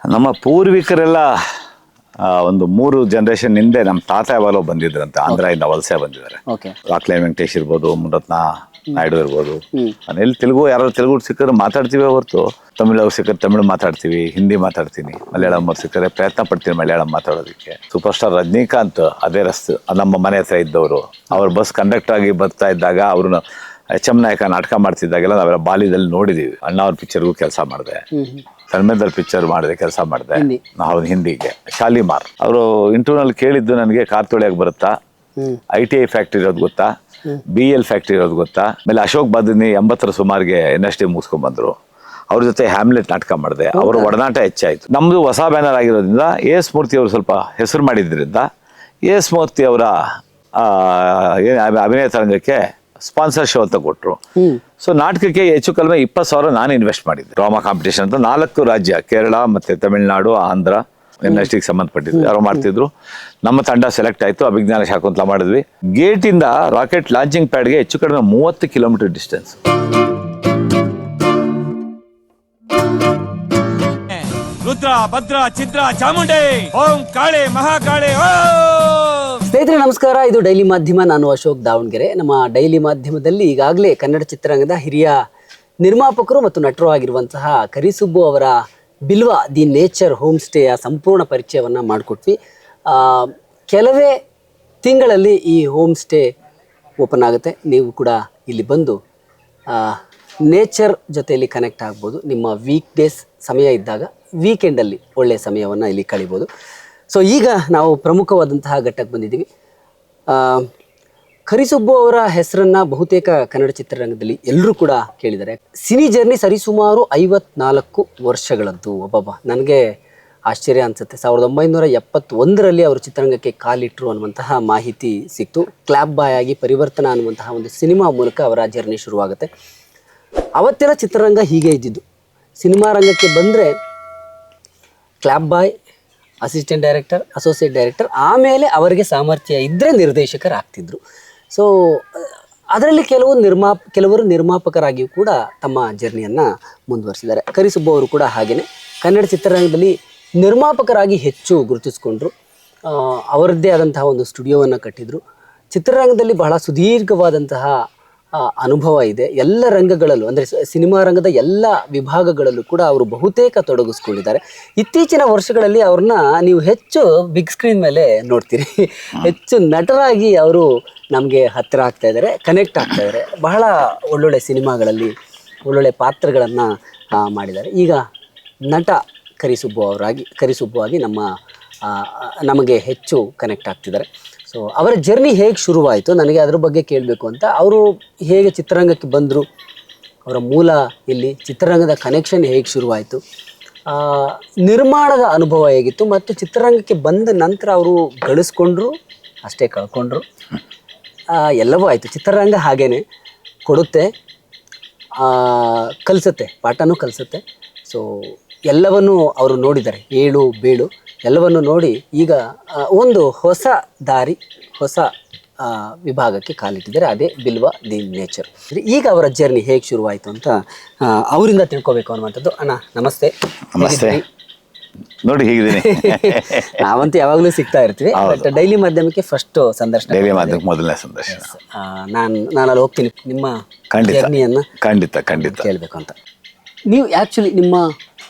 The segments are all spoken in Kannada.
ನಮ್ಮ ಪೂರ್ವಿಕರೆಲ್ಲ ಆ, ಒಂದು ಮೂರು ಜನರೇಷನ್ ಹಿಂದೆ ನಮ್ಮ ತಾತ ಯಾವಾಗಲೋ ಬಂದಿದ್ರಂತೆ ಆಂಧ್ರದಿಂದ ವಲಸೆ ಬಂದಿದ್ದಾರೆ. ಓಕೆ ರಾಕ್ಲೆ ವೆಂಕಟೇಶ್ ಇರ್ಬೋದು ಮುರತ್ನ ನಾಯ್ಡು ಇರ್ಬೋದು. ಮನೇಲಿ ತೆಲುಗು ಯಾರು ತೆಲುಗು ಸಿಕ್ಕರೆ ಮಾತಾಡ್ತೀವಿ ಹೊರತು. ತಮಿಳು ಅವ್ರು ಸಿಕ್ಕರೆ ತಮಿಳು ಮಾತಾಡ್ತೀವಿ ಹಿಂದಿ ಮಾತಾಡ್ತೀನಿ ಮಲಯಾಳಂ ಅವ್ರು ಸಿಕ್ಕರೆ ಪ್ರಯತ್ನ ಪಡ್ತೀನಿ ಮಲಯಾಳಂ ಮಾತಾಡೋದಕ್ಕೆ. ಸೂಪರ್ ಸ್ಟಾರ್ ರಜನಿಕಾಂತ್ ಅದೇ ರಸ್ತೆ ನಮ್ಮ ಮನೆ ಹತ್ರ ಇದ್ದವರು. ಅವ್ರ ಬಸ್ ಕಂಡಕ್ಟರ್ ಆಗಿ ಬರ್ತಾ ಇದ್ದಾಗ ಅವ್ರನ್ನ ಎಚ್ ಎಂ ನಾಯಕ ನಾಟಕ ಮಾಡ್ತಿದ್ದಾಗೆಲ್ಲ ನಾವೆಲ್ಲ ಬಾಲ್ಯದಲ್ಲಿ ನೋಡಿದೀವಿ. ಅಣ್ಣ ಅವ್ರ ಪಿಕ್ಚರ್ಗೂ ಕೆಲಸ ಮಾಡಿದೆ. ಸಣ್ಮೇದರ್ ಪಿಕ್ಚರ್ ಮಾಡಿದೆ ಕೆಲಸ ಮಾಡಿದೆ. ಹೌದು. ಹಿಂದಿಗೆ. ಶಾಲಿಮಾರ್. ಅವರು ಇಂಟರ್ನಲ್ ಕೇಳಿದ್ದು ನನಗೆ ಕಾರ್ ತೊಳೆಯಕ್ಕೆ ಬರುತ್ತಾ ಐ ಟಿ ಐ ಫ್ಯಾಕ್ಟ್ರಿ ಇರೋದು ಗೊತ್ತಾ? ಬಿ ಎಲ್ ಫ್ಯಾಕ್ಟ್ರಿ ಇರೋದು ಗೊತ್ತಾ? ಆಮೇಲೆ ಅಶೋಕ್ ಬಾದಿನಿ ಎಂಬತ್ತರ ಸುಮಾರಿಗೆ ಎನ್ ಎಸ್ ಟಿ ಮುಗಿಸ್ಕೊಂಡ್ ಬಂದ್ರು. ಅವ್ರ ಜೊತೆ ಹ್ಯಾಮ್ಲೆಟ್ ನಾಟಕ ಮಾಡಿದೆ. ಅವರ ಒಡನಾಟ ಹೆಚ್ಚಾಯಿತು. ನಮ್ದು ಹೊಸ ಬ್ಯಾನರ್ ಆಗಿರೋದ್ರಿಂದ ಎ ಎಸ್ ಮೂರ್ತಿ ಅವರು ಸ್ವಲ್ಪ ಹೆಸರು ಮಾಡಿದ್ರಿಂದ ಎ ಎಸ್ ಮೂರ್ತಿ ಅವರ ಆ, ಅಭಿನಯ ತರಂಗಕ್ಕೆ ಸ್ಪಾನ್ಸರ್ ಶೋ ಅಂತ ಕೊಟ್ಟರು ಸೊ ನಾಟಕಕ್ಕೆ ಹೆಚ್ಚು ಕಡಿಮೆ ಇಪ್ಪತ್ತು ಸಾವಿರ ನಾನು ಇನ್ವೆಸ್ಟ್ ಮಾಡಿದ್ದೆ. ಡ್ರಾಮಾ ಕಾಂಪಿಟೇಷನ್ ಅಂತ ನಾಲ್ಕು ರಾಜ್ಯ ಕೇರಳ ಮತ್ತೆ ತಮಿಳುನಾಡು ಆಂಧ್ರ ಇಂಡಸ್ಟ್ರಿಗೆ ಸಂಬಂಧಪಟ್ಟಿದ್ದು ಯಾರೋ ಮಾಡ್ತಿದ್ರು. ನಮ್ಮ ತಂಡ ಸೆಲೆಕ್ಟ್ ಆಯಿತು. ಅಭಿಜ್ಞಾನ ಶಾಕುಂತಲ ಮಾಡಿದ್ವಿ. ಗೇಟಿಂದ ರಾಕೆಟ್ ಲಾಂಚಿಂಗ್ ಪ್ಯಾಡ್ಗೆ ಹೆಚ್ಚು ಕಡಿಮೆ ಮೂವತ್ತು ಕಿಲೋಮೀಟರ್ ಡಿಸ್ಟೆನ್ಸ್ ರುದ್ರ ಭದ್ರ ಚಿತ್ರ ಚಾಮುಂಡೆ ಓಂ ಕಾಳೆ ಮಹಾಕಾಳೆ ಓಂ! ಸ್ನೇಹಿತರೆ, ನಮಸ್ಕಾರ. ಇದು ಡೈಲಿ ಮಾಧ್ಯಮ. ನಾನು ಅಶೋಕ್ ದಾವಣಗೆರೆ. ನಮ್ಮ ಡೈಲಿ ಮಾಧ್ಯಮದಲ್ಲಿ ಈಗಾಗಲೇ ಕನ್ನಡ ಚಿತ್ರರಂಗದ ಹಿರಿಯ ನಿರ್ಮಾಪಕರು ಮತ್ತು ನಟರು ಆಗಿರುವಂತಹ ಕರಿಸುಬ್ಬು ಅವರ ಬಿಲ್ವ, ದಿ ನೇಚರ್ ಹೋಮ್ ಸ್ಟೇಯ ಸಂಪೂರ್ಣ ಪರಿಚಯವನ್ನು ಮಾಡಿಕೊಟ್ವಿ. ಕೆಲವೇ ತಿಂಗಳಲ್ಲಿ ಈ ಹೋಮ್ ಸ್ಟೇ ಓಪನ್ ಆಗುತ್ತೆ. ನೀವು ಕೂಡ ಇಲ್ಲಿ ಬಂದು ನೇಚರ್ ಜೊತೆಯಲ್ಲಿ ಕನೆಕ್ಟ್ ಆಗ್ಬೋದು. ನಿಮ್ಮ ವೀಕ್ ಡೇಸ್ ಸಮಯ ಇದ್ದಾಗ, ವೀಕೆಂಡಲ್ಲಿ ಒಳ್ಳೆಯ ಸಮಯವನ್ನು ಇಲ್ಲಿ ಕಳಿಬೋದು. ಸೊ ಈಗ ನಾವು ಪ್ರಮುಖವಾದಂತಹ ಘಟ್ಟಕ್ಕೆ ಬಂದಿದ್ದೀವಿ. ಕರಿಸುಬ್ಬು ಅವರ ಹೆಸರನ್ನ ಬಹುತೇಕ ಕನ್ನಡ ಚಿತ್ರರಂಗದಲ್ಲಿ ಎಲ್ಲರೂ ಕೂಡ ಕೇಳಿದ್ದಾರೆ. ಸಿನಿ ಜರ್ನಿ ಸರಿಸುಮಾರು ಐವತ್ನಾಲ್ಕು ವರ್ಷಗಳದ್ದು ಒಬ್ಬೊಬ್ಬ. ನನಗೆ ಆಶ್ಚರ್ಯ ಅನಿಸುತ್ತೆ. ಸಾವಿರದ ಒಂಬೈನೂರ ಎಪ್ಪತ್ತೊಂದರಲ್ಲಿ ಅವರು ಚಿತ್ರರಂಗಕ್ಕೆ ಕಾಲಿಟ್ಟರು ಅನ್ನುವಂತಹ ಮಾಹಿತಿ ಸಿಕ್ತು. ಕ್ಲಾಬ್ ಬಾಯ್ ಆಗಿ ಪರಿವರ್ತನ ಅನ್ನುವಂತಹ ಒಂದು ಸಿನಿಮಾ ಮೂಲಕ ಅವರ ಜರ್ನಿ ಶುರುವಾಗುತ್ತೆ. ಅವತ್ತೆಲ್ಲ ಚಿತ್ರರಂಗ ಹೀಗೆ ಇದ್ದಿದ್ದು. ಸಿನಿಮಾ ರಂಗಕ್ಕೆ ಬಂದರೆ clap boy assistant director associate director ಆಮೇಲೆ ಅವರಿಗೆ ಸಾಮರ್ಥ್ಯ ಇದ್ದರೆ ನಿರ್ದೇಶಕರಾಗ್ತಿದ್ರು. ಸೊ ಅದರಲ್ಲಿ ಕೆಲವು ನಿರ್ಮಾ, ಕೆಲವರು ನಿರ್ಮಾಪಕರಾಗಿಯೂ ಕೂಡ ತಮ್ಮ ಜರ್ನಿಯನ್ನು ಮುಂದುವರಿಸಿದ್ದಾರೆ. ಕರಿಸುಬ್ಬ ಅವರು ಕೂಡ ಹಾಗೆಯೇ ಕನ್ನಡ ಚಿತ್ರರಂಗದಲ್ಲಿ ನಿರ್ಮಾಪಕರಾಗಿ ಹೆಚ್ಚು ಗುರುತಿಸಿಕೊಂಡ್ರು. ಅವರದ್ದೇ ಆದಂತಹ ಒಂದು ಸ್ಟುಡಿಯೋವನ್ನು ಕಟ್ಟಿದರು. ಚಿತ್ರರಂಗದಲ್ಲಿ ಬಹಳ ಸುದೀರ್ಘವಾದಂತಹ ಅನುಭವ ಇದೆ. ಎಲ್ಲ ರಂಗಗಳಲ್ಲೂ ಅಂದರೆ ಸಿನಿಮಾ ರಂಗದ ಎಲ್ಲ ವಿಭಾಗಗಳಲ್ಲೂ ಕೂಡ ಅವರು ಬಹುತೇಕ ತೊಡಗಿಸ್ಕೊಂಡಿದ್ದಾರೆ. ಇತ್ತೀಚಿನ ವರ್ಷಗಳಲ್ಲಿ ಅವ್ರನ್ನ ನೀವು ಹೆಚ್ಚು ಬಿಗ್ ಸ್ಕ್ರೀನ್ ಮೇಲೆ ನೋಡ್ತೀರಿ. ಹೆಚ್ಚು ನಟರಾಗಿ ಅವರು ನಮಗೆ ಹತ್ತಿರ ಆಗ್ತಾ ಇದ್ದಾರೆ ಕನೆಕ್ಟ್ ಆಗ್ತಾ ಇದ್ದಾರೆ. ಬಹಳ ಒಳ್ಳೊಳ್ಳೆ ಸಿನಿಮಾಗಳಲ್ಲಿ ಒಳ್ಳೊಳ್ಳೆ ಪಾತ್ರಗಳನ್ನು ಮಾಡಿದ್ದಾರೆ. ಈಗ ನಟ ಕರಿಸುಬ್ಬು ಅವರಾಗಿ ಕರಿಸುಬ್ಬು ಆಗಿ ನಮ್ಮ ನಮಗೆ ಹೆಚ್ಚು ಕನೆಕ್ಟ್ ಆಗ್ತಿದ್ದಾರೆ. ಸೊ ಅವರ ಜರ್ನಿ ಹೇಗೆ ಶುರುವಾಯಿತು? ನನಗೆ ಅದ್ರ ಬಗ್ಗೆ ಕೇಳಬೇಕು ಅಂತ. ಅವರು ಹೇಗೆ ಚಿತ್ರರಂಗಕ್ಕೆ ಬಂದರು? ಅವರ ಮೂಲ ಇಲ್ಲಿ ಚಿತ್ರರಂಗದ ಕನೆಕ್ಷನ್ ಹೇಗೆ ಶುರುವಾಯಿತು? ನಿರ್ಮಾಣದ ಅನುಭವ ಹೇಗಿತ್ತು? ಮತ್ತು ಚಿತ್ರರಂಗಕ್ಕೆ ಬಂದ ನಂತರ ಅವರು ಗಳಿಸ್ಕೊಂಡ್ರು? ಅಷ್ಟೇ ಕಳ್ಕೊಂಡ್ರು. ಎಲ್ಲವೂ ಆಯಿತು. ಚಿತ್ರರಂಗ ಹಾಗೇ ಕೊಡುತ್ತೆ. ಕಲಿಸುತ್ತೆ. ಪಾಠನೂ ಕಲಿಸುತ್ತೆ. ಸೊ ಎಲ್ಲವನ್ನೂ ಅವರು ನೋಡಿದ್ದಾರೆ. ಏಳು, ಬೀಳು. ಎಲ್ಲವನ್ನು ನೋಡಿ ಈಗ ಒಂದು ಹೊಸ ದಾರಿ ಹೊಸ ವಿಭಾಗಕ್ಕೆ ಕಾಲಿಟ್ಟಿದ್ದಾರೆ. ಅದೇ ಬಿಲ್ವ ದಿ ನೇಚರ್. ಈಗ ಅವರ ಜರ್ನಿ ಹೇಗೆ ಶುರುವಾಯಿತು ಅಂತ ಅವರಿಂದ ತಿಳ್ಕೊಬೇಕು ಅನ್ನುವಂಥದ್ದು. ಅಣ್ಣ ನಮಸ್ತೆ. ನಮಸ್ತೆ? ನೋಡಿ ಹೀಗಿದ್ದೀನಿ. ನಾವಂತೂ ಯಾವಾಗಲೂ ಸಿಗ್ತಾ ಇರ್ತೀವಿ. ಬಟ್ ಡೈಲಿ ಮಾಧ್ಯಮಕ್ಕೆ ಫಸ್ಟ್ ಸಂದರ್ಶನ ಡೈಲಿ ಮಾಧ್ಯಮಕ್ಕೆ ಮೊದಲನೇ ಸಂದರ್ಶನ. ನಾನು ನಾನು ಅಲ್ಲಿ ಹೋಗ್ತೀನಿ. ನಿಮ್ಮ ಖಂಡಿತ. ಜರ್ನಿಯನ್ನು ಖಂಡಿತ ಖಂಡಿತ. ಕೇಳಬೇಕು ಅಂತ. ನೀವು ಆ್ಯಕ್ಚುಲಿ ನಿಮ್ಮ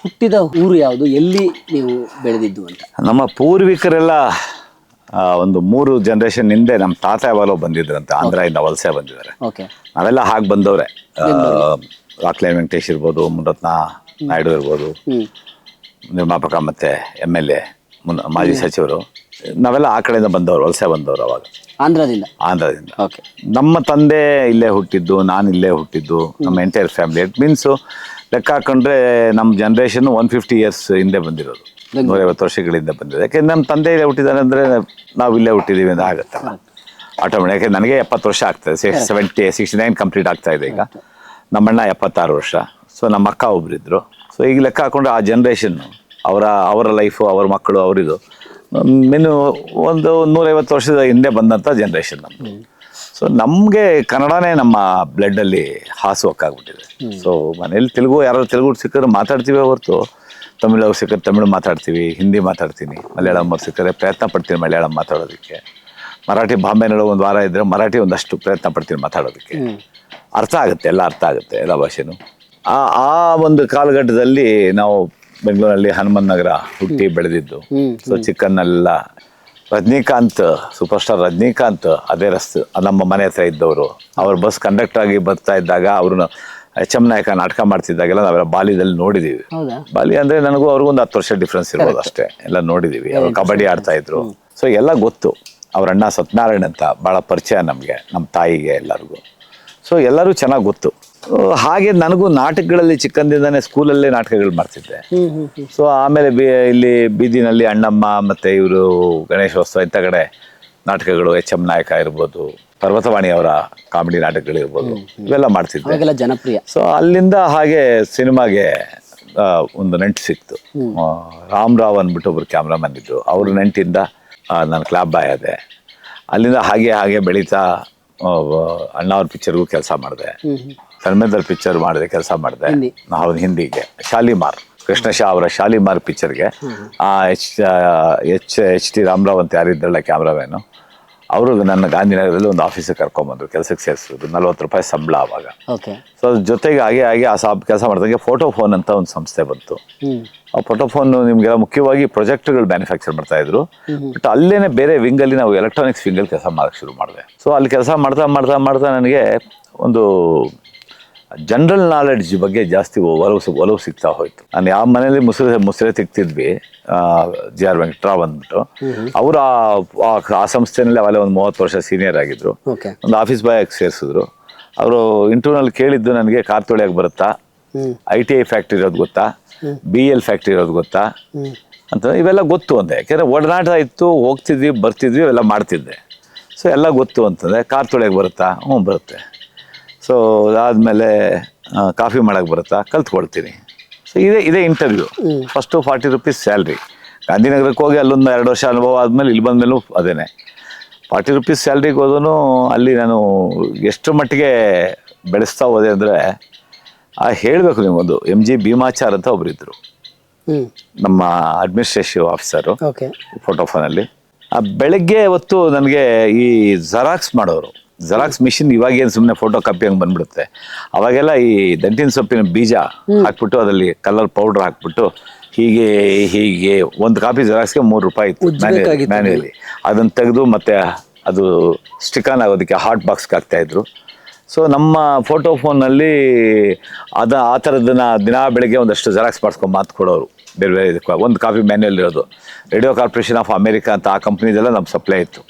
ಹುಟ್ಟಿದ ಊರು ಯಾವುದು? ಎಲ್ಲಿ ನೀವು ಬೆಳೆದಿದ್ದು ಅಂತ? ನಮ್ಮ ಪೂರ್ವಿಕರೆಲ್ಲ ಆ, ಒಂದು ಮೂರು ಜನರೇಷನ್ ಹಿಂದೆ ನಮ್ಮ ತಾತ ಯಾವಾಗಲೋ ಬಂದಿದ್ರಂತೆ ಆಂಧ್ರದಿಂದ ವಲಸೆ ಬಂದಿದ್ದಾರೆ. ಓಕೆ. ನಾವೆಲ್ಲ ಹಾಗೆ ಬಂದವ್ರೆ. ರಾಕ್ಲೆ ವೆಂಕಟೇಶ್ ಇರ್ಬೋದು ಮುರತ್ನ ನಾಯ್ಡು ಇರ್ಬೋದು ನಿರ್ಮಾಪಕ ಮತ್ತೆ ಎಂ ಎಲ್ ಎ ಮುನ್ ಮಾಜಿ ಸಚಿವರು. ನಾವೆಲ್ಲ ಆ ಕಡೆಯಿಂದ ಬಂದವರು ವಲಸೆ ಬಂದವರು ಅವಾಗ. ಆಂಧ್ರದಿಂದ? ಆಂಧ್ರದಿಂದ. ಓಕೆ. ನಮ್ಮ ತಂದೆ ಇಲ್ಲೇ ಹುಟ್ಟಿದ್ದು ನಾನು ಇಲ್ಲೇ ಹುಟ್ಟಿದ್ದು ನಮ್ಮ ಎಂಟೈರ್ ಫ್ಯಾಮಿಲಿ ಇಟ್ ಮೀನ್ಸು ಲೆಕ್ಕ ಹಾಕೊಂಡ್ರೆ ನಮ್ಮ ಜನ್ರೇಷನ್ ಒನ್ ಫಿಫ್ಟಿ ಇಯರ್ಸ್ ಹಿಂದೆ ಬಂದಿರೋದು. ನೂರೈವತ್ತು ವರ್ಷಗಳಿಂದ ಬಂದಿದೆ ಯಾಕೆಂದ್ರೆ ನಮ್ಮ ತಂದೆ ಇಲ್ಲೇ ಹುಟ್ಟಿದ್ದಾರೆ ಅಂದರೆ ನಾವು ಇಲ್ಲೇ ಹುಟ್ಟಿದ್ದೀವಿ ಅಂತ ಆಗುತ್ತೆ ಆಟೋಮೆಟಿಕ್ ಯಾಕೆ ನನಗೆ ಎಪ್ಪತ್ತು ವರ್ಷ ಆಗ್ತದೆ six seventy sixty nine complete ಆಗ್ತಾ ಇದೆ ಈಗ. ನಮ್ಮಣ್ಣ ಎಪ್ಪತ್ತಾರು ವರ್ಷ. ಸೊ ನಮ್ಮ ಅಕ್ಕ ಒಬ್ಬರಿದ್ದರು ಸೊ ಈಗ ಲೆಕ್ಕ ಹಾಕೊಂಡ್ರೆ ಆ ಜನ್ರೇಷನ್ನು ಅವರ ಅವರ ಲೈಫು ಅವ್ರ ಮಕ್ಕಳು ಅವರಿದು. ಮೆನು ಒಂದು ನೂರೈವತ್ತು ವರ್ಷದ ಹಿಂದೆ ಬಂದಂಥ ಜನ್ರೇಷನ್ ನಮ್ಮದು ಸೊ ನಮಗೆ ಕನ್ನಡನೇ ನಮ್ಮ ಬ್ಲಡ್ಡಲ್ಲಿ ಹಾಸುವಕ್ಕಾಗ್ಬಿಟ್ಟಿದೆ ಸೊ ಮನೇಲಿ ತೆಲುಗು ಯಾರು ತೆಲುಗು ಸಿಕ್ಕರೆ ಮಾತಾಡ್ತೀವಿ ಹೊರತು. ತಮಿಳು ಅವ್ರು ಸಿಕ್ಕರೆ ತಮಿಳು ಮಾತಾಡ್ತೀವಿ ಹಿಂದಿ ಮಾತಾಡ್ತೀನಿ ಮಲಯಾಳಂ ಅವ್ರು ಸಿಕ್ಕರೆ ಪ್ರಯತ್ನ ಪಡ್ತೀನಿ ಮಲಯಾಳಂ ಮಾತಾಡೋದಕ್ಕೆ. ಮರಾಠಿ ಬಾಂಬೆನಲ್ಲೂ ಒಂದು ವಾರ ಇದ್ದರೆ ಮರಾಠಿ ಒಂದಷ್ಟು ಪ್ರಯತ್ನ ಪಡ್ತೀನಿ ಮಾತಾಡೋದಕ್ಕೆ. ಅರ್ಥ ಆಗುತ್ತೆ ಎಲ್ಲ ಅರ್ಥ ಆಗುತ್ತೆ ಎಲ್ಲ ಭಾಷೆನೂ. ಆ ಆ ಒಂದು ಕಾಲಘಟ್ಟದಲ್ಲಿ ನಾವು ಬೆಂಗಳೂರಲ್ಲಿ ಹನುಮನ್ ನಗರ ಹುಟ್ಟಿ ಬೆಳೆದಿದ್ದು. ಸೊ ಚಿಕ್ಕನ್ನೆಲ್ಲ ರಜನಿಕಾಂತ್ ಸೂಪರ್ ಸ್ಟಾರ್ ರಜನಿಕಾಂತ್ ಅದೇ ರಸ್ತೆ ನಮ್ಮ ಮನೆ ಹತ್ರ ಇದ್ದವರು. ಅವ್ರ ಬಸ್ ಕಂಡಕ್ಟರ್ ಆಗಿ ಬರ್ತಾ ಇದ್ದಾಗ ಅವ್ರನ್ನ ಎಚ್ ಎಂ ನಾಯಕ ನಾಟಕ ಮಾಡ್ತಿದ್ದಾಗೆಲ್ಲ ನಾವೆಲ್ಲ ಬಾಲ್ಯದಲ್ಲಿ ನೋಡಿದೀವಿ. ಬಾಲಿ ಅಂದ್ರೆ ನನಗೂ ಅವ್ರಿಗೂ ಒಂದು ಹತ್ತು ವರ್ಷ ಡಿಫ್ರೆನ್ಸ್ ಇರ್ಬೋದು ಅಷ್ಟೇ. ಎಲ್ಲ ನೋಡಿದೀವಿ. ಅವ್ರು ಕಬಡ್ಡಿ ಆಡ್ತಾ ಇದ್ರು. ಸೊ ಎಲ್ಲ ಗೊತ್ತು. ಅವ್ರ ಅಣ್ಣ ಸತ್ಯನಾರಾಯಣ್ ಅಂತ ಭಾಳ ಪರಿಚಯ ನಮಗೆ ನಮ್ಮ ತಾಯಿಗೆ ಎಲ್ಲರಿಗೂ. ಸೊ ಎಲ್ಲರೂ ಚೆನ್ನಾಗಿ ಗೊತ್ತು. ಹಾಗೆ ನನಗೂ ನಾಟಕಗಳಲ್ಲಿ ಚಿಕ್ಕಂದಿಂದಾನೆ ಸ್ಕೂಲಲ್ಲೇ ನಾಟಕಗಳು ಮಾಡ್ತಿದ್ದೆ. ಸೊ ಆಮೇಲೆ ಬಿ ಇಲ್ಲಿ ಬೀದಿನಲ್ಲಿ ಅಣ್ಣಮ್ಮ ಮತ್ತೆ ಇವರು ಗಣೇಶೋತ್ಸವ ಇಂಥ ಕಡೆ ನಾಟಕಗಳು ಎಚ್ ಎಂ ನಾಯಕ ಇರ್ಬೋದು ಪರ್ವತವಾಣಿ ಅವರ ಕಾಮಿಡಿ ನಾಟಕಗಳು ಇರ್ಬೋದು ಇವೆಲ್ಲ ಮಾಡ್ತಿದ್ದೆ. ಜನಪ್ರಿಯ. ಸೊ ಅಲ್ಲಿಂದ ಹಾಗೆ ಸಿನಿಮಾಗೆ ಒಂದು ನೆಂಟು ಸಿಕ್ತು. ರಾಮರಾವ್ ರಾಮ್ ರಾವ್ ಅಂದ್ಬಿಟ್ಟು ಒಬ್ರು ಕ್ಯಾಮ್ರಾಮನ್ ಇದ್ರು. ಅವ್ರ ನೆಂಟಿಂದ ನಾನು ಕ್ಲಾಬ್ ಬಾಯ್ ಆದೆ. ಅಲ್ಲಿಂದ ಹಾಗೆ ಹಾಗೆ ಬೆಳೀತಾ ಅಣ್ಣ ಅವ್ರ ಪಿಕ್ಚರ್ಗೂ ಕೆಲಸ ಮಾಡಿದೆ. ಧರ್ಮೇಂದ್ರ ಪಿಕ್ಚರ್ ಮಾಡಿದೆ ಕೆಲಸ ಮಾಡಿದೆ. ಹಿಂದಿ. ನಾವು ಹಿಂದಿಗೆ. ಶಾಲಿಮಾರ್ ಕೃಷ್ಣ ಶಾ ಅವರ Shalimar ಪಿಕ್ಚರ್ಗೆ. H H H T Ramarao ಅಂತ ಯಾರಿದ್ರಲ್ಲ ಕ್ಯಾಮ್ರಾಮ್ಯಾನು ಅವರು ನನ್ನ ಗಾಂಧಿನಗರದಲ್ಲಿ ಒಂದು ಆಫೀಸಿಗೆ ಕರ್ಕೊಂಬಂದ್ರು ಕೆಲಸಕ್ಕೆ ಸೇರಿಸಿದ್ರು ನಲ್ವತ್ತು ರೂಪಾಯಿ ಸಂಬಳ ಆವಾಗ ಸೊ ಅದ್ರ ಜೊತೆಗೆ ಹಾಗೆ ಹಾಗೆ ಆ ಸಾಬ್ ಕೆಲಸ ಮಾಡಿದಂಗೆ ಫೋಟೋ ಫೋನ್ ಅಂತ ಒಂದು ಸಂಸ್ಥೆ ಬಂತು. ಆ ಫೋಟೋ ಫೋನ್ ನಿಮಗೆಲ್ಲ ಮುಖ್ಯವಾಗಿ ಪ್ರೊಜೆಕ್ಟ್ಗಳು ಮ್ಯಾನುಫ್ಯಾಕ್ಚರ್ ಮಾಡ್ತಾ ಇದ್ರು. ಬಟ್ ಅಲ್ಲೇನೆ ಬೇರೆ ವಿಂಗಲ್ಲಿ ನಾವು ಎಲೆಕ್ಟ್ರಾನಿಕ್ಸ್ ವಿಂಗಲ್ಲಿ ಕೆಲಸ ಮಾಡೋಕ್ಕೆ ಶುರು ಮಾಡಿದೆ. ಸೊ ಅಲ್ಲಿ ಕೆಲಸ ಮಾಡ್ತಾ ಮಾಡ್ತಾ ಮಾಡ್ತಾ ನನಗೆ ಒಂದು ಜನರಲ್ ನಾಲೆಡ್ಜ್ ಬಗ್ಗೆ ಜಾಸ್ತಿ ಒಲವು ಒಲವು ಸಿಗ್ತಾ ಹೋಯ್ತು. ನಾನು ಯಾವ ಮನೇಲಿ ಮುಸ್ರೆ ಮುಸ್ರೆ ತಿಕ್ತಿದ್ವಿ ಜಿ ಆರ್ ವೆಂಕಟರಾವ್ ಅಂದ್ಬಿಟ್ಟು ಅವರು ಆ ಸಂಸ್ಥೆನಲ್ಲಿ ಅವಲ್ಲೇ ಒಂದು ಮೂವತ್ತು ವರ್ಷ ಸೀನಿಯರ್ ಆಗಿದ್ರು. ಒಂದು ಆಫೀಸ್ ಬಾಯ್ ಸೇರಿಸಿದ್ರು. ಅವರು ಇಂಟರ್ನಲ್ ಕೇಳಿದ್ದು ನನಗೆ ಕಾರ್ ತೊಳೆಯಾಗಿ ಬರುತ್ತಾ? ಐ ಟಿ ಐ ಫ್ಯಾಕ್ಟ್ರಿ ಇರೋದು ಗೊತ್ತಾ? ಬಿ ಎಲ್ ಫ್ಯಾಕ್ಟ್ರಿ ಇರೋದು ಗೊತ್ತಾ? ಅಂತ ಇವೆಲ್ಲ ಗೊತ್ತು ಅಂದೆ. ಯಾಕೆಂದ್ರೆ ಒಡನಾಟ ಇತ್ತು ಹೋಗ್ತಿದ್ವಿ ಬರ್ತಿದ್ವಿ ಇವೆಲ್ಲ ಮಾಡ್ತಿದ್ದೆ. ಸೊ ಎಲ್ಲ ಗೊತ್ತು ಅಂತಂದರೆ ಕಾರ್ ತೊಳೆಯಾಗಿ ಬರುತ್ತಾ? ಹ್ಞೂ ಬರುತ್ತೆ. ಸೊ ಅದಾದಮೇಲೆ ಕಾಫಿ ಮಾಡೋಕ್ಕೆ ಬರುತ್ತಾ? ಕಲ್ತ್ಕೊಳ್ತೀನಿ ಸೊ ಇದೇ ಇದೇ interview first forty rupees salary ಗಾಂಧಿನಗರಕ್ಕೆ ಹೋಗಿ ಅಲ್ಲೊಂದು ಎರಡು ವರ್ಷ ಅನುಭವ ಆದಮೇಲೆ ಇಲ್ಲಿ ಬಂದಮೇಲೂ ಅದೇನೆ. ಫಾರ್ಟಿ ರುಪೀಸ್ ಸ್ಯಾಲ್ರಿಗೆ ಹೋದೂ ಅಲ್ಲಿ ನಾನು ಎಷ್ಟು ಮಟ್ಟಿಗೆ ಬೆಳೆಸ್ತಾ ಹೋದೆ ಅಂದರೆ ಆ ಹೇಳಬೇಕು ನಿಮಗೊಂದು ಎಂ ಜಿ ಭೀಮಾಚಾರ್ ಅಂತ ಒಬ್ಬರಿದ್ದರು ನಮ್ಮ ಅಡ್ಮಿನಿಸ್ಟ್ರೇಟಿವ್ ಆಫೀಸರು ಓಕೆ ಫೋಟೋಫೋನಲ್ಲಿ ಆ ಬೆಳಗ್ಗೆ ಹೊತ್ತು ನನಗೆ ಈ ಜೆರಾಕ್ಸ್ ಮಾಡೋರು. ಜೆರಾಕ್ಸ್ ಮಿಷಿನ್ ಇವಾಗೇನು ಸುಮ್ಮನೆ ಫೋಟೋ ಕಾಪಿ ಹಂಗೆ ಬಂದ್ಬಿಡುತ್ತೆ. ಅವಾಗೆಲ್ಲ ಈ ದಂಟಿನ ಸೊಪ್ಪಿನ ಬೀಜ ಹಾಕ್ಬಿಟ್ಟು ಅದರಲ್ಲಿ ಕಲರ್ ಪೌಡರ್ ಹಾಕ್ಬಿಟ್ಟು ಹೀಗೆ ಹೀಗೆ ಒಂದು ಕಾಪಿ ಜೆರಾಕ್ಸ್ಗೆ ಮೂರು ರೂಪಾಯಿ ಇತ್ತು. ಮ್ಯಾನ್ಯಲಿ ಅದನ್ನು ತೆಗೆದು ಮತ್ತೆ ಅದು ಸ್ಟಿಕಾನ್ ಆಗೋದಕ್ಕೆ ಹಾಟ್ ಬಾಕ್ಸ್ಗೆ ಹಾಕ್ತಾ ಇದ್ರು. ಸೊ ನಮ್ಮ ಫೋಟೋ ಫೋನಲ್ಲಿ ಅದ ಆ ಥರದನ್ನ ದಿನ ಬೆಳಗ್ಗೆ ಒಂದಷ್ಟು ಜೆರಾಕ್ಸ್ ಮಾಡಿಸ್ಕೊಂಡು ಮಾತು ಕೊಡೋರು. ಬೇರೆ ಬೇರೆ ಇದಕ್ಕೆ ಒಂದು ಕಾಪಿ ಮ್ಯಾನ್ಯಲ್ ಇರೋದು. ರೇಡಿಯೋ ಕಾರ್ಪೊರೇಷನ್ ಆಫ್ ಅಮೇರಿಕಾ ಅಂತ ಆ ಕಂಪ್ನಿದೆಲ್ಲ ನಮ್ಮ ಸಪ್ಲೈ ಇತ್ತು.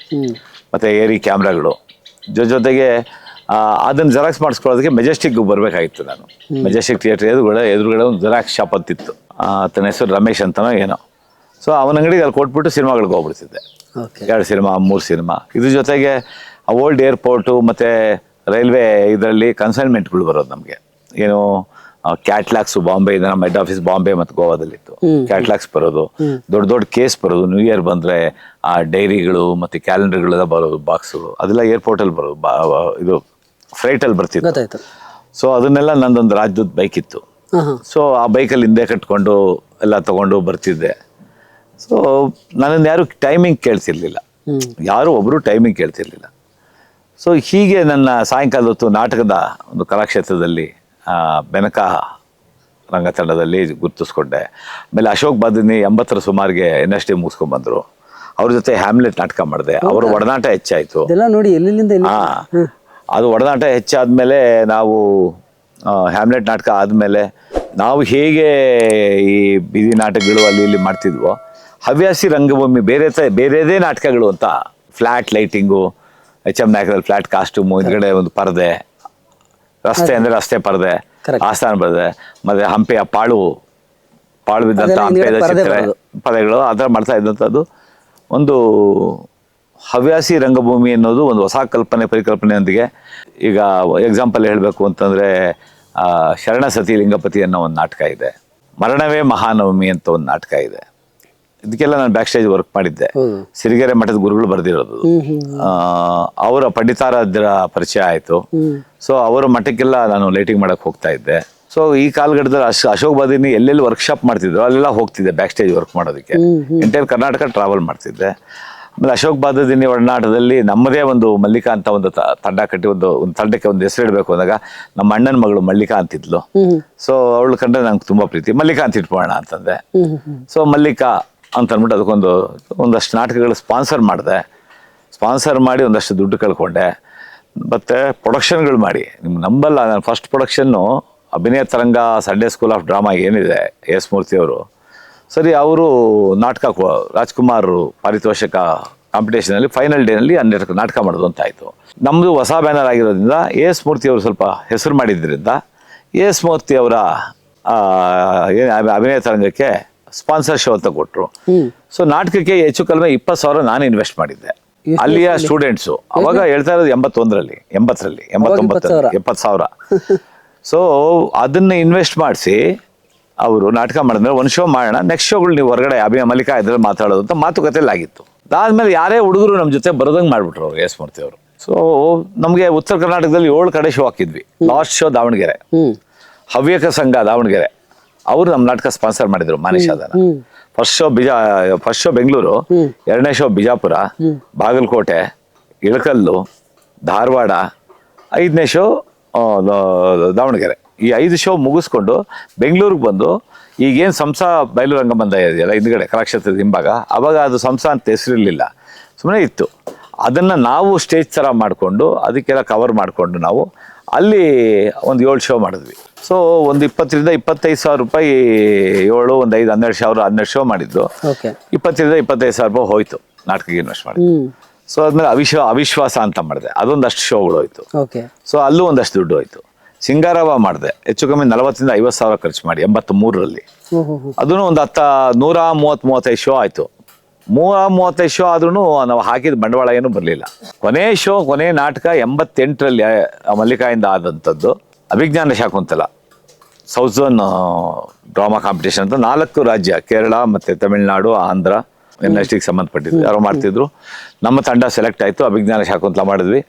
ಮತ್ತೆ ಏರಿ ಕ್ಯಾಮ್ರಾಗಳು. ಜೊತೆಗೆ ಅದನ್ನು ಜೆರಾಕ್ಸ್ ಮಾಡಿಸ್ಕೊಳ್ಳೋದಕ್ಕೆ ಮೆಜೆಸ್ಟಿಕ್ಗೆ ಬರಬೇಕಾಗಿತ್ತು ನಾನು. ಮೆಜೆಸ್ಟಿಕ್ ಥಿಯೇಟ್ರ್ ಎದುರುಗಡೆ ಎದುರುಗಡೆ ಒಂದು ಜೆರಾಕ್ಸ್ ಶಾಪ್ ಅಂತಿತ್ತು ಆತನ ಹೆಸರು ರಮೇಶ್ ಅಂತನೋ ಏನೋ. ಸೊ ಅವನ ಅಂಗಡಿಗೆ ಅಲ್ಲಿ ಕೊಟ್ಬಿಟ್ಟು ಸಿನಿಮಾಗಳಿಗೆ ಹೋಗ್ಬಿಡ್ತಿದ್ದೆ. ಎರಡು ಸಿನಿಮಾ ಮೂರು ಸಿನಿಮಾ. ಇದ್ರ ಜೊತೆಗೆ ಓಲ್ಡ್ ಏರ್ಪೋರ್ಟು ಮತ್ತು ರೈಲ್ವೆ ಇದರಲ್ಲಿ ಕನ್ಸೈನ್ಮೆಂಟ್ಗಳು ಬರೋದು ನಮಗೆ. ಏನು ಕ್ಯಾಟ್ಲಾಕ್ಸು ಬಾಂಬೆ ಇದೆ ನಮ್ಮ ಹೆಡ್ ಆಫೀಸ್ ಬಾಂಬೆ ಮತ್ತು ಗೋವಾದಲ್ಲಿತ್ತು. ಕ್ಯಾಟ್ಲಾಕ್ಸ್ ಬರೋದು. ದೊಡ್ಡ ದೊಡ್ಡ ಕೇಸ್ ಬರೋದು. ನ್ಯೂ ಇಯರ್ ಬಂದರೆ ಆ ಡೈರಿಗಳು ಮತ್ತು ಕ್ಯಾಲೆಂಡರ್ಗಳೆಲ್ಲ ಬರೋದು ಬಾಕ್ಸ್ಗಳು ಅದೆಲ್ಲ ಏರ್ಪೋರ್ಟಲ್ಲಿ ಬರೋದು. ಬಾ ಇದು ಫ್ಲೈಟಲ್ಲಿ ಬರ್ತಿತ್ತು. ಸೊ ಅದನ್ನೆಲ್ಲ ನಂದೊಂದು ರಾಜ್ಯದ ಬೈಕ್ ಇತ್ತು. ಸೊ ಆ ಬೈಕಲ್ಲಿ ಹಿಂದೆ ಕಟ್ಕೊಂಡು ಎಲ್ಲ ತಗೊಂಡು ಬರ್ತಿದ್ದೆ. ಸೊ ನನ್ನನ್ನು ಯಾರು ಟೈಮಿಂಗ್ ಕೇಳ್ತಿರ್ಲಿಲ್ಲ. ಯಾರು ಒಬ್ಬರು ಟೈಮಿಂಗ್ ಕೇಳ್ತಿರ್ಲಿಲ್ಲ. ಸೊ ಹೀಗೆ ನನ್ನ ಸಾಯಂಕಾಲದ ಹೊತ್ತು ನಾಟಕದ ಒಂದು ಕಲಾಕ್ಷೇತ್ರದಲ್ಲಿ ಬೆನಕ ರಂಗತಂಡದಲ್ಲಿ ಗುರುತಿಸ್ಕೊಂಡೆ. ಆಮೇಲೆ ಅಶೋಕ್ ಬಾದಿನಿ ಎಂಬತ್ತರ ಸುಮಾರಿಗೆ ಎನ್ ಎಸ್ ಟಿ ಮುಗಿಸ್ಕೊಂಡ್ಬಂದರು. ಅವ್ರ ಜೊತೆ ಹ್ಯಾಮ್ಲೆಟ್ ನಾಟಕ ಮಾಡಿದೆ. ಅವರ ಒಡನಾಟ ಹೆಚ್ಚಾಯಿತು. ನೋಡಿ ಎಲ್ಲಿಂದ ಹಾಂ. ಹಾ. ಅದು ಒಡನಾಟ ಹೆಚ್ಚಾದ್ಮೇಲೆ ನಾವು ಹ್ಯಾಮ್ಲೆಟ್ ನಾಟಕ ಆದಮೇಲೆ ನಾವು ಹೇಗೆ ಈ ಬೀದಿ ನಾಟಕಗಳು ಅಲ್ಲಿ ಇಲ್ಲಿ ಮಾಡ್ತಿದ್ವೋ ಹವ್ಯಾಸಿ ರಂಗಭೂಮಿ ಬೇರೆ ತ ಬೇರೆದೇ ನಾಟಕಗಳು ಅಂತ ಫ್ಲ್ಯಾಟ್ ಲೈಟಿಂಗು ಎಚ್ ಎಂ ನಾಯಕದಲ್ಲಿ ಫ್ಲ್ಯಾಟ್ ಕಾಸ್ಟ್ಯೂಮು ಹಿಂದ್ಗಡೆ ಒಂದು ಪರದೆ ರಸ್ತೆ ಅಂದ್ರೆ ರಸ್ತೆ ಪರದೆ. ಆಸ್ಥಾನ ಪರದೆ ಮತ್ತೆ ಹಂಪೆಯ ಪಾಳು ಪಾಳು ಬಿದ್ದಂಥ ಹಿಂದ್ಗಡೆ ಹಂಪೆಯ ಚಿತ್ರ. ಪದಗಳು ಆ ಥರ ಮಾಡ್ತಾ ಇದ್ದಂಥದ್ದು ಒಂದು ಹವ್ಯಾಸಿ ರಂಗಭೂಮಿ ಅನ್ನೋದು ಒಂದು ಹೊಸ ಕಲ್ಪನೆ ಪರಿಕಲ್ಪನೆಯೊಂದಿಗೆ ಈಗ ಎಕ್ಸಾಂಪಲ್ ಹೇಳಬೇಕು ಅಂತಂದರೆ ಶರಣ ಸತಿ ಲಿಂಗಪತಿ ಅನ್ನೋ ಒಂದು ನಾಟಕ ಇದೆ ಮರಣವೇ ಮಹಾನವಮಿ ಅಂತ ಒಂದು ನಾಟಕ ಇದೆ ಇದಕ್ಕೆಲ್ಲ ನಾನು ಬ್ಯಾಕ್ ಸ್ಟೇಜ್ ವರ್ಕ್ ಮಾಡಿದ್ದೆ. ಸಿರಿಗೆರೆ ಮಠದ ಗುರುಗಳು ಬರೆದಿರೋದು ಅವರ ಪಂಡಿತಾರಾಧ್ಯರ ಪರಿಚಯ ಆಯಿತು. ಸೊ ಅವರ ಮಠಕ್ಕೆಲ್ಲ ನಾನು ಲೈಟಿಂಗ್ ಮಾಡಕ್ಕೆ ಹೋಗ್ತಾ ಇದ್ದೆ. ಸೊ ಈ ಕಾಲಘಟ್ಟದಲ್ಲಿ ಅಶ್ ಅಶೋಕ್ ಬಾದಿನಿ ಎಲ್ಲೆಲ್ಲಿ ವರ್ಕ್ಶಾಪ್ ಮಾಡ್ತಿದ್ರು ಅಲ್ಲೆಲ್ಲ ಹೋಗ್ತಿದ್ದೆ ಬ್ಯಾಕ್ ಸ್ಟೇಜ್ ವರ್ಕ್ ಮಾಡೋದಕ್ಕೆ ಎಂಟೈರ್ ಕರ್ನಾಟಕ ಟ್ರಾವೆಲ್ ಮಾಡ್ತಿದ್ದೆ. ಆಮೇಲೆ ಅಶೋಕ್ ಬಾದಿನಿ ಒಡನಾಟದಲ್ಲಿ ನಮ್ಮದೇ ಒಂದು ಮಲ್ಲಿಕಾ ಅಂತ ಒಂದು ತಂಡ ಕಟ್ಟಿ ಒಂದು ಒಂದು ತಂಡಕ್ಕೆ ಒಂದು ಹೆಸರಿಡಬೇಕು ಅಂದಾಗ ನಮ್ಮ ಅಣ್ಣನ ಮಗಳು ಮಲ್ಲಿಕಾ ಅಂತಿದ್ಲು ಸೊ ಅವಳು ಕಂಡ್ರೆ ನಂಗೆ ತುಂಬಾ ಪ್ರೀತಿ. ಮಲ್ಲಿಕಾ ಅಂತ ಇಟ್ಬೋಣ ಅಂತಂದೆ ಸೊ ಮಲ್ಲಿಕಾ ಅಂತ ಅಂದ್ಬಿಟ್ಟು ಅದಕ್ಕೊಂದು ಒಂದಷ್ಟು ನಾಟಕಗಳು ಸ್ಪಾನ್ಸರ್ ಮಾಡಿದೆ. ಸ್ಪಾನ್ಸರ್ ಮಾಡಿ ಒಂದಷ್ಟು ದುಡ್ಡು ಕಳ್ಕೊಂಡೆ. ಮತ್ತು ಪ್ರೊಡಕ್ಷನ್ಗಳು ಮಾಡಿ. ನಿಮ್ಗೆ ನಂಬಲ್ಲ ನಾನು first production Abhinaya Taranga Sunday school of drama ಏನಿದೆ ಎಸ್ ಮೂರ್ತಿ ಅವರು. ಸರಿ ಅವರು ನಾಟಕ ರಾಜ್ಕುಮಾರ್ ಪಾರಿತೋಷಕ ಕಾಂಪಿಟೇಷನಲ್ಲಿ ಫೈನಲ್ ಡೇನಲ್ಲಿ ಹನ್ನೆರಡು ನಾಟಕ ಮಾಡೋದು ಅಂತ ಆಯಿತು. ನಮ್ಮದು ಹೊಸ ಬ್ಯಾನರ್ ಆಗಿರೋದ್ರಿಂದ ಎ ಎಸ್ ಮೂರ್ತಿ ಅವರು ಸ್ವಲ್ಪ ಹೆಸರು ಮಾಡಿದ್ದರಿಂದ ಎ ಎಸ್ ಮೂರ್ತಿ ಅವರ ಆ, ಏನು ಅಭಿನಯ ತರಂಗಕ್ಕೆ ಸ್ಪಾನ್ಸರ್ ಶೋ ಅಂತ ಕೊಟ್ಟರು ಸೊ ನಾಟಕಕ್ಕೆ ಹೆಚ್ಚು ಕಡಿಮೆ ಇಪ್ಪತ್ತು ಸಾವಿರ ನಾನು ಇನ್ವೆಸ್ಟ್ ಮಾಡಿದ್ದೆ. ಅಲ್ಲಿಯ ಸ್ಟೂಡೆಂಟ್ಸು ಅವಾಗ ಹೇಳ್ತಾ ಇರೋದು ಎಂಬತ್ತೊಂದರಲ್ಲಿ ಎಂಬತ್ತರಲ್ಲಿ ಎಂಬತ್ತೊಂಬತ್ತು ಸಾವಿರ. ಎಪ್ಪತ್ತು ಸಾವಿರ. ಸೊ ಅದನ್ನ ಇನ್ವೆಸ್ಟ್ ಮಾಡಿಸಿ ಅವರು ನಾಟಕ ಮಾಡಿದ್ರೆ ಒಂದು ಶೋ ಮಾಡೋಣ ನೆಕ್ಸ್ಟ್ ಶೋಗಳು ನೀವು ಹೊರಗಡೆ ಅಭಿಯ ಮಲ್ಲಿಕಾ ಇದ್ರಲ್ಲಿ ಮಾತಾಡೋದು ಅಂತ ಮಾತುಕತೆಯಲ್ಲಿ ಆಗಿತ್ತು. ಅದಾದ್ಮೇಲೆ ಯಾರೇ ಹುಡುಗರು ನಮ್ಮ ಜೊತೆ ಬರೋದಂಗೆ ಮಾಡಿಬಿಟ್ರು ಅವ್ರು ಎಸ್ ಮೂರ್ತಿ ಅವರು. ಸೊ ನಮಗೆ ಉತ್ತರ ಕರ್ನಾಟಕದಲ್ಲಿ ಏಳು ಕಡೆ ಶೋ ಹಾಕಿದ್ವಿ. Last show Davanagere. ಹವ್ಯಕ ಸಂಘ ದಾವಣಗೆರೆ. ಅವರು ನಮ್ಮ ನಾಟಕ ಸ್ಪಾನ್ಸರ್ ಮಾಡಿದ್ರು ಮಾನಿಷಾದನ ಫಸ್ಟ್ ಶೋ ಬಿಜಾ ಫಸ್ಟ್ ಶೋ ಬೆಂಗಳೂರು ಎರಡನೇ ಶೋ ಬಿಜಾಪುರ ಬಾಗಲಕೋಟೆ ಇಳಕಲ್ಲು ಧಾರವಾಡ ಐದನೇ ಶೋ ದಾವಣಗೆರೆ. ಈ ಐದು ಶೋ ಮುಗಿಸ್ಕೊಂಡು ಬೆಂಗಳೂರಿಗೆ ಬಂದು ಈಗೇನು ಸಂಸಾ ಬಯಲು ರಂಗಮಂದ ಇದೆಯಲ್ಲ ಹಿಂದ್ಗಡೆ ಕಲಾಕ್ಷೇತ್ರದ ಹಿಂಭಾಗ ಅವಾಗ ಅದು ಸಂಸ ಅಂತ ಹೆಸರಿರಲಿಲ್ಲ. ಸುಮ್ಮನೆ ಇತ್ತು. ಅದನ್ನು ನಾವು ಸ್ಟೇಜ್ ಥರ ಮಾಡಿಕೊಂಡು ಅದಕ್ಕೆಲ್ಲ ಕವರ್ ಮಾಡಿಕೊಂಡು ನಾವು ಅಲ್ಲಿ ಒಂದು ಏಳು ಶೋ ಮಾಡಿದ್ವಿ. ಸೊ ಒಂದು ಇಪ್ಪತ್ತರಿಂದ ಇಪ್ಪತ್ತೈದು ಸಾವಿರ ರೂಪಾಯಿ ಏಳು ಒಂದು ಐದು ಹನ್ನೆರಡು ಸಾವಿರ ಹನ್ನೆರಡು ಶೋ ಮಾಡಿದ್ದು. ಇಪ್ಪತ್ತರಿಂದ ಇಪ್ಪತ್ತೈದು ಸಾವಿರ ರೂಪಾಯಿ ಹೋಯ್ತು ನಾಟಕಕ್ಕೆ ಇನ್ವೆಸ್ಟ್ ಮಾಡಿ. ಸೊ ಅದ್ಮೇಲೆ ಅವಿಶ್ವ ಅವಿಶ್ವಾಸ ಅಂತ ಮಾಡಿದೆ. ಅದೊಂದಷ್ಟು ಶೋಗಳು ಹೋಯ್ತು. ಸೊ ಅಲ್ಲೂ ಒಂದಷ್ಟು ದುಡ್ಡು ಹೋಯ್ತು. ಸಿಂಗಾರವ ಮಾಡಿದೆ. ಹೆಚ್ಚು ಕಮ್ಮಿ ನಲವತ್ತರಿಂದ ಐವತ್ತು ಸಾವಿರ ಖರ್ಚು ಮಾಡಿ ಎಂಬತ್ತು ಮೂರರಲ್ಲಿ ಅದನ್ನು ಒಂದು ಹತ್ತ ನೂರ ಮೂವತ್ತ್ ಮೂವತ್ತೈದು ಶೋ ಆಯಿತು. ನೂರ ಮೂವತ್ತೈದು ಶೋ ಆದ್ರೂ ನಾವು ಹಾಕಿದ ಬಂಡವಾಳ ಏನು ಬರಲಿಲ್ಲ. ಕೊನೆ ಶೋ ಕೊನೆ ನಾಟಕ ಎಂಬತ್ತೆಂಟರಲ್ಲಿ ಮಲ್ಲಿಕಾಯಿಂದ ಆದಂಥದ್ದು Abhijnana Shakuntala. South zone drama competition ಅಂತ ನಾಲ್ಕು ರಾಜ್ಯ ಕೇರಳ ಮತ್ತು ತಮಿಳುನಾಡು ಆಂಧ್ರ ಟಿಗೆ ಸಂಬಂಧಪಟ್ಟಿದ್ದು ಯಾರೋ ಮಾಡ್ತಿದ್ರು. ನಮ್ಮ ತಂಡ ಸೆಲೆಕ್ಟ್ ಆಯಿತು ಅಭಿಜ್ಞಾನ ಶಾಕುಂತಲ ಮಾಡಿದ್ವಿ.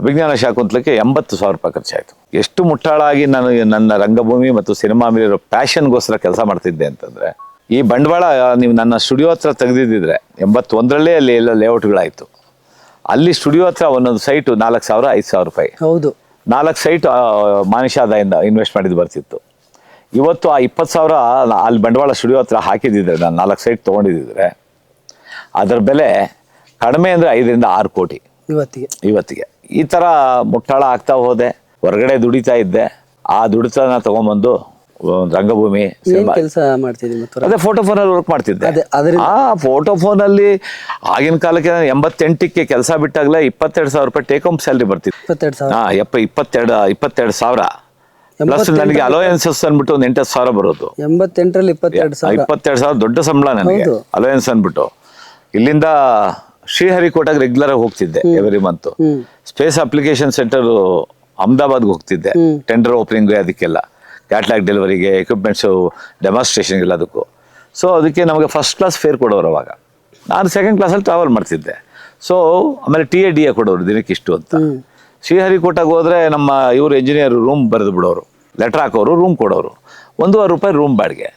ಅಭಿಜ್ಞಾನ ಶಾಕುಂತಲಕ್ಕೆ ಎಂಬತ್ತು ಸಾವಿರ ರೂಪಾಯಿ ಖರ್ಚಾಯಿತು. ಎಷ್ಟು ಮುಟ್ಟಾಳಾಗಿ ನಾನು ನನ್ನ ರಂಗಭೂಮಿ ಮತ್ತು ಸಿನಿಮಾ ಮೇಲಿರೋ ಪ್ಯಾಷನ್ಗೋಸ್ಕರ ಕೆಲಸ ಮಾಡ್ತಿದ್ದೆ ಅಂತಂದರೆ ಈ ಬಂಡವಾಳ ನೀವು ನನ್ನ ಸ್ಟುಡಿಯೋ ಹತ್ರ ತೆಗೆದಿದ್ದಿದ್ರೆ ಎಂಬತ್ತೊಂದರಲ್ಲೇ ಅಲ್ಲಿ ಎಲ್ಲ ಲೇಔಟ್ಗಳಾಯಿತು. ಅಲ್ಲಿ ಸ್ಟುಡಿಯೋ ಹತ್ರ ಒಂದೊಂದು ಸೈಟು ನಾಲ್ಕು ಸಾವಿರ ಐದು ಸಾವಿರ ರೂಪಾಯಿ. ಹೌದು. ನಾಲ್ಕು ಸೈಟ್ ಮಾನಿಷಾದಾಯಿಂದ ಇನ್ವೆಸ್ಟ್ ಮಾಡಿದ್ದು ಬರ್ತಿತ್ತು. ಇವತ್ತು ಆ ಇಪ್ಪತ್ತು ಸಾವಿರ ಅಲ್ಲಿ ಬಂಡವಾಳ ಸ್ಟುಡಿಯೋ ಹತ್ರ ಹಾಕಿದ್ದಿದ್ರೆ ನಾನು ನಾಲ್ಕು ಸೈಟ್ ತೊಗೊಂಡಿದ್ದಿದ್ರೆ ಅದರ ಬೆಲೆ ಕಡಿಮೆ ಅಂದರೆ ಐದರಿಂದ ಆರು ಕೋಟಿ. ಇವತ್ತಿಗೆ. ಇವತ್ತಿಗೆ. ಈ ಥರ ಮುಟ್ಟಾಳ ಆಗ್ತಾ ಹೋದೆ. ಹೊರಗಡೆ ದುಡಿತಾ ಇದ್ದೆ. ಆ ದುಡಿತನ ತಗೊಂಬಂದು ಒಂದು ರಂಗಭೂಮಿ ಸಿನಿಮಾ. ಕೆಲಸ ಮಾಡ್ತಿದ್ದೀನಿ ಅದೇ ಫೋಟೋ ಅಲ್ಲಿ ವರ್ಕ್ ಮಾಡ್ತಿದ್ದೆ. ಆ ಫೋಟೋ ಫೋನಲ್ಲಿ ಆಗಿನ ಕಾಲಕ್ಕೆ ಎಂಬತ್ತೆಂಟಕ್ಕೆ ಕೆಲಸ ಬಿಟ್ಟಾಗಲೇ ಇಪ್ಪತ್ತೆರಡು ಸಾವಿರ ರೂಪಾಯಿ ಟೇಕ್ ಹೋಮ್ ಸ್ಯಾಲ್ರಿ ಬರ್ತಿತ್ತು. ಇಪ್ಪತ್ತೆರಡು ಸಾವಿರ? ಹಾ ಎಪ್ಪ ಇಪ್ಪತ್ತೆರಡು ಇಪ್ಪತ್ತೆರಡು ಸಾವಿರ. ಪ್ಲಸ್ ನನಗೆ ಅಲೋಯನ್ಸಸ್ ಅಂದ್ಬಿಟ್ಟು ಒಂದು ಎಂಟತ್ತು ಸಾವಿರ ಬರೋದು. ಎಂಬತ್ತೆಂಟರಲ್ಲಿ ಇಪ್ಪತ್ತೆರಡು ಸಾವಿರ. ಇಪ್ಪತ್ತೆರಡು ಸಾವಿರ ದೊಡ್ಡ ಸಂಬಳ ನನಗೆ. ಅಲೋಯನ್ಸ್ ಅಂದ್ಬಿಟ್ಟು. ಇಲ್ಲಿಂದ ಶ್ರೀಹರಿಕೋಟೆಗೆ ರೆಗ್ಯುಲರ್ ಆಗಿ ಹೋಗ್ತಿದ್ದೆ every month space application centre ಅಹಮದಾಬಾದ್ಗೆ ಹೋಗ್ತಿದ್ದೆ. ಟೆಂಡರ್ ಓಪನಿಂಗ್ ಅದಕ್ಕೆಲ್ಲ. ಕ್ಯಾಟ್ಲಾಗ್ ಡೆಲಿವರಿಗೆ ಎಕ್ವಿಪ್ಮೆಂಟ್ಸು ಡೆಮಾನ್ಸ್ಟ್ರೇಷನ್ಗೆಲ್ಲ ಅದಕ್ಕೂ. ಸೊ ಅದಕ್ಕೆ ನಮಗೆ ಫಸ್ಟ್ ಕ್ಲಾಸ್ ಫೇರ್ ಕೊಡೋರು ಅವಾಗ. ನಾನು ಸೆಕೆಂಡ್ ಕ್ಲಾಸಲ್ಲಿ ಟ್ರಾವೆಲ್ ಮಾಡ್ತಿದ್ದೆ. ಸೊ ಆಮೇಲೆ ಟಿ ಎ ಡಿ ಎ ಕೊಡೋರು ದಿನಕ್ಕೆ ಇಷ್ಟು ಅಂತ. ಶ್ರೀಹರಿಕೋಟೆಗೆ ಹೋದರೆ ನಮ್ಮ ಇವರು ಇಂಜಿನಿಯರ್ ರೂಮ್ ಬರೆದು ಬಿಡೋರು. ಲೆಟ್ರ್ ಹಾಕೋರು ರೂಮ್ ಕೊಡೋರು. ಒಂದೂವರೆ ರೂಪಾಯಿ ರೂಮ್ ಬಾಡಿಗೆ.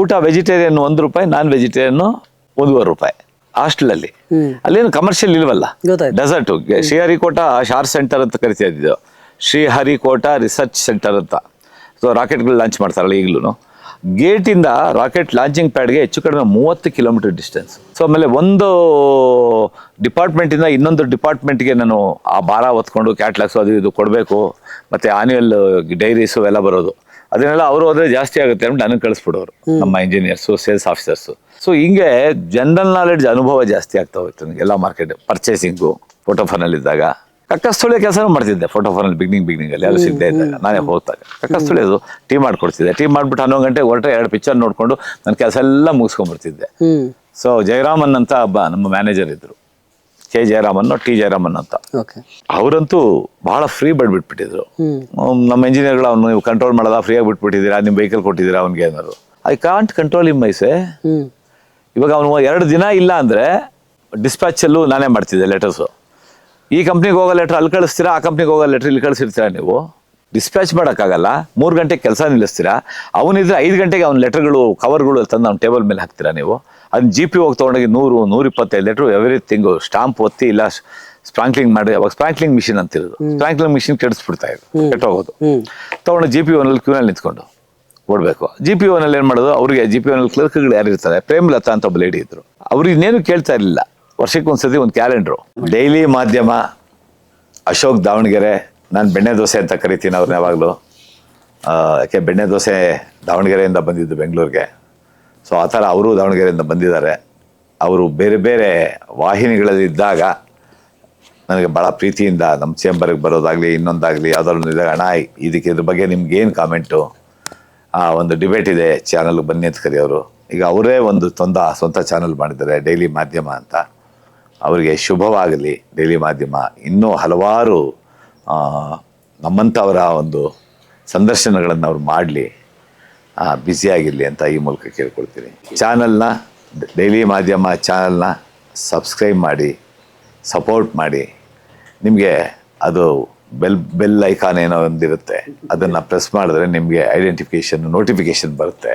ಊಟ ವೆಜಿಟೇರಿಯನ್ ಒಂದು ರೂಪಾಯಿ ನಾನ್ ವೆಜಿಟೇರಿಯನ್ನು ಒಂದೂವರೆ ರೂಪಾಯಿ. ಹಾಸ್ಟೆಲಲ್ಲಿ ಅಲ್ಲಿ. ಅಲ್ಲೇನು ಕಮರ್ಷಿಯಲ್ ಇಲ್ವಲ್ಲ? ಡೆಸರ್ಟ್ ಶ್ರೀಹರಿಕೋಟ ಶಾರ್ ಸೆಂಟರ್ ಅಂತ ಕರಿತಾ ಇದ್ದಿದ್ದು. ಶ್ರೀಹರಿಕೋಟ ರಿಸರ್ಚ್ ಸೆಂಟರ್ ಅಂತ. ಸೊ ರಾಕೆಟ್ಗಳು ಲಾಂಚ್ ಮಾಡ್ತಾರಲ್ಲ ಈಗಲೂ ಗೇಟಿಂದ ರಾಕೆಟ್ ಲಾಂಚಿಂಗ್ ಪ್ಯಾಡ್ಗೆ ಹೆಚ್ಚು ಕಡಿಮೆ ಮೂವತ್ತು ಕಿಲೋಮೀಟರ್ ಡಿಸ್ಟೆನ್ಸ್ ಸೊ ಆಮೇಲೆ ಒಂದು ಡಿಪಾರ್ಟ್ಮೆಂಟಿಂದ ಇನ್ನೊಂದು ಡಿಪಾರ್ಟ್ಮೆಂಟ್ಗೆ ನಾನು ಆ ಭಾರ ಹೊತ್ಕೊಂಡು ಕ್ಯಾಟ್ಲಾಗ್ಸು ಅದು ಇದು ಕೊಡಬೇಕು ಮತ್ತು ಆನ್ಯುವಲ್ ಡೈರೀಸು ಎಲ್ಲ ಬರೋದು. ಅದನ್ನೆಲ್ಲ ಅವರು ಹೋದರೆ ಜಾಸ್ತಿ ಆಗುತ್ತೆ ಅಂದ್ಬಿಟ್ಟು ನನಗೆ ಕಳಿಸ್ಬಿಡೋರು ನಮ್ಮ ಇಂಜಿನಿಯರ್ಸು ಸೇಲ್ಸ್ ಆಫೀಸರ್ಸು ಸೊ ಹಿಂಗೆ ಜನರಲ್ ನಾಲೆಡ್ಜ್ ಅನುಭವ ಜಾಸ್ತಿ ಆಗ್ತಾ ಹೋಯ್ತು ನನಗೆ ಎಲ್ಲ ಮಾರ್ಕೆಟ್ ಪರ್ಚೇಸಿಂಗು ಫೋಟೋಫೋನಲ್ಲಿ ಕಕ್ಕಸ್ತುಳಿಯ ಕೆಲಸನೂ ಮಾಡ್ತಿದ್ದೆ ಫೋಟೋಫೋನಲ್ಲಿ ಬಿಗ್ನಿಂಗ್ ಬಿಗ್ನಿಂಗಲ್ಲಿ ಅಲ್ಲಿ ಸಿಗದೆ ಇದ್ದಾಗ. ನಾನೇ ಹೋಗ್ದಾಗ ಅದು ಟೀಮ್ ಮಾಡ್ಕೊಡ್ತಿದ್ದೆ. ಟೀಮ್ ಮಾಡ್ಬಿಟ್ಟು ಹನ್ನೊಂದು ಗಂಟೆ ಹೊರಟ್ರೆ ಎರಡು ಪಿಕ್ಚರ್ ನೋಡಿಕೊಂಡು ನನ್ನ ಕೆಲಸ ಎಲ್ಲ ಮುಗಿಸ್ಕೊಂಡ್ಬಿಡ್ತಿದ್ದೆ. ಸೊ ಜಯರಾಮನ್ ಅಂತ ಒಬ್ಬ ನಮ್ಮ ಮ್ಯಾನೇಜರ್ ಇದ್ರು. ಕೆ ಜಯರಾಮನ್ ಟಿ ಜಯರಾಮನ್ ಅಂತ. ಅವರಂತೂ ಬಹಳ ಫ್ರೀ ಬಿಟ್ಬಿಟ್ಟಿದ್ರು ಹ್ಮ್. ಅವ್ನು ನಮ್ಮ ಇಂಜಿನಿಯರ್ಗಳು ಅವ್ನು ನೀವು ಕಂಟ್ರೋಲ್ ಮಾಡೋದ ಫ್ರೀಯಾಗಿ ಬಿಟ್ಬಿಟ್ಟಿದ್ದೀರಾ ನಿಮ್ಮ ವೆಹಿಕಲ್ ಕೊಟ್ಟಿದ್ದೀರಾ ಅವ್ನಿಗೆ ಏನಾದ್ರು I can't control him myself ಇವಾಗ ಅವನು ಎರಡು ದಿನ ಇಲ್ಲ ಅಂದರೆ ಡಿಸ್ಪ್ಯಾಚಲ್ಲೂ ನಾನೇ ಮಾಡ್ತಿದ್ದೆ ಲೆಟರ್ಸು ಈ ಕಂಪ್ನಿಗೆ ಹೋಗೋ ಲೆಟ್ರ್ ಅಲ್ಲಿ ಕಳಿಸ್ತೀರಾ? ಆ ಕಂಪ್ನಿಗೆ ಹೋಗೋ ಲೆಟ್ರ್ ಇಲ್ಲಿ ಕಳಿಸಿರ್ತೀರಾ ನೀವು? ಡಿಸ್ಪ್ಯಾಚ್ ಮಾಡೋಕ್ಕಾಗಲ್ಲ. ಮೂರು ಗಂಟೆಗೆ ಕೆಲಸ ನಿಲ್ಲಿಸ್ತೀರಾ? ಅವನಿದ್ರೆ ಐದು ಗಂಟೆಗೆ ಅವ್ನ ಲೆಟ್ರ್ಗಳು ಕವರ್ಗಳು ತಂದು ಅವ್ನ ಟೇಬಲ್ ಮೇಲೆ ಹಾಕ್ತೀರಾ ನೀವು? ಅದನ್ನ ಜಿ ಪಿ ಹೋಗಿ ತೊಗೊಂಡೋಗಿ ನೂರು ನೂರ ಇಪ್ಪತ್ತೈದು ಲೆಟ್ರು ಎವ್ರಿಥಿಂಗು ಸ್ಟಾಂಪ್ ಒತ್ತಿ ಇಲ್ಲ ಸ್ಪ್ರಾಂಕ್ಲಿಂಗ್ ಮಾಡಿ ಅವಾಗ ಸ್ಪ್ರಾಂಕ್ಲಿಂಗ್ ಮಿಷಿನ್ ಅಂತಿರೋದು ಸ್ಪ್ರಾಂಕ್ಲಿಂಗ್ ಮಿಷಿನ್ ಕೆಡಿಸ್ಬಿಡ್ತಾ ಇದ್ರು. ಕೆಟ್ಟೋಗೋದು. ತೊಗೊಂಡು ಜಿ ಪಿ ಓನಲ್ಲಿ ಕ್ಯೂನಲ್ಲಿ ನಿಂತ್ಕೊಂಡು ಓಡಬೇಕು. ಜಿ ಪಿ ಓನಲ್ಲಿ ಏನು ಮಾಡೋದು? ಅವರಿಗೆ ಜಿ ಪಿ ಓನಲ್ಲಿ ಕ್ಲರ್ಕ್ಗಳು ಯಾರು ಇರ್ತಾರೆ ಪ್ರೇಮಲತಾ ಅಂತ ಒಬ್ಬ ಲೇಡಿ ಇದ್ರು. ಅವ್ರಿಗೆ ಇನ್ನೇನು ಕೇಳ್ತಾ ಇರಲಿಲ್ಲ. ವರ್ಷಕ್ಕೆ ಒಂದ್ಸತಿ ಒಂದು ಕ್ಯಾಲೆಂಡ್ರು. ಡೈಲಿ ಮಾಧ್ಯಮ, ಅಶೋಕ್ ದಾವಣಗೆರೆ, ನಾನು ಬೆಣ್ಣೆ ದೋಸೆ ಅಂತ ಕರಿತೀನಿ ಅವ್ರನ್ನ ಯಾವಾಗಲೂ. ಯಾಕೆ ಬೆಣ್ಣೆ ದೋಸೆ ದಾವಣಗೆರೆಯಿಂದ ಬಂದಿದ್ದು ಬೆಂಗಳೂರಿಗೆ. ಸೊ ಆ ಥರ ಅವರು ದಾವಣಗೆರೆಯಿಂದ ಬಂದಿದ್ದಾರೆ. ಅವರು ಬೇರೆ ಬೇರೆ ವಾಹಿನಿಗಳಲ್ಲಿ ಇದ್ದಾಗ ನನಗೆ ಭಾಳ ಪ್ರೀತಿಯಿಂದ ನಮ್ಮ ಚೇಂಬರ್ಗೆ ಬರೋದಾಗಲಿ, ಇನ್ನೊಂದಾಗಲಿ, ಯಾವುದಾದ್ರು ಇದ್ದಾಗ ಅಣ್ಣ, ಇದಕ್ಕೆ ಇದ್ರ ಬಗ್ಗೆ ನಿಮ್ಗೆ ಏನು ಕಾಮೆಂಟು? ಆ, ಒಂದು ಡಿಬೇಟ್ ಇದೆ ಚಾನಲ್ಗೆ ಬನ್ನಿ ಅಂತ ಕರೆಯೋರು ಈಗ ಅವರೇ ಒಂದು ತೊಂದ ಸ್ವಂತ ಚಾನಲ್ ಮಾಡಿದ್ದಾರೆ, ಡೈಲಿ ಮಾಧ್ಯಮ ಅಂತ. ಅವರಿಗೆ ಶುಭವಾಗಲಿ. ಡೈಲಿ ಮಾಧ್ಯಮ ಇನ್ನೂ ಹಲವಾರು ನಮ್ಮಂಥವರ ಒಂದು ಸಂದರ್ಶನಗಳನ್ನು ಅವ್ರು ಮಾಡಲಿ. ಬ್ಯುಸಿಯಾಗಿರಲಿ ಅಂತ ಈ ಮೂಲಕ ಕೇಳ್ಕೊಳ್ತೀನಿ. ಚಾನಲ್ನ ಡೈಲಿ ಮಾಧ್ಯಮ ಚಾನಲ್ನ ಸಬ್ಸ್ಕ್ರೈಬ್ ಮಾಡಿ ಸಪೋರ್ಟ್ ಮಾಡಿ. ನಿಮಗೆ ಅದು ಬೆಲ್ ಬೆಲ್ ಐಕಾನ್ ಏನೋ ಒಂದಿರುತ್ತೆ. ಅದನ್ನು ಪ್ರೆಸ್ ಮಾಡಿದ್ರೆ ನಿಮಗೆ ಐಡೆಂಟಿಫಿಕೇಷನ್ ನೋಟಿಫಿಕೇಷನ್ ಬರುತ್ತೆ.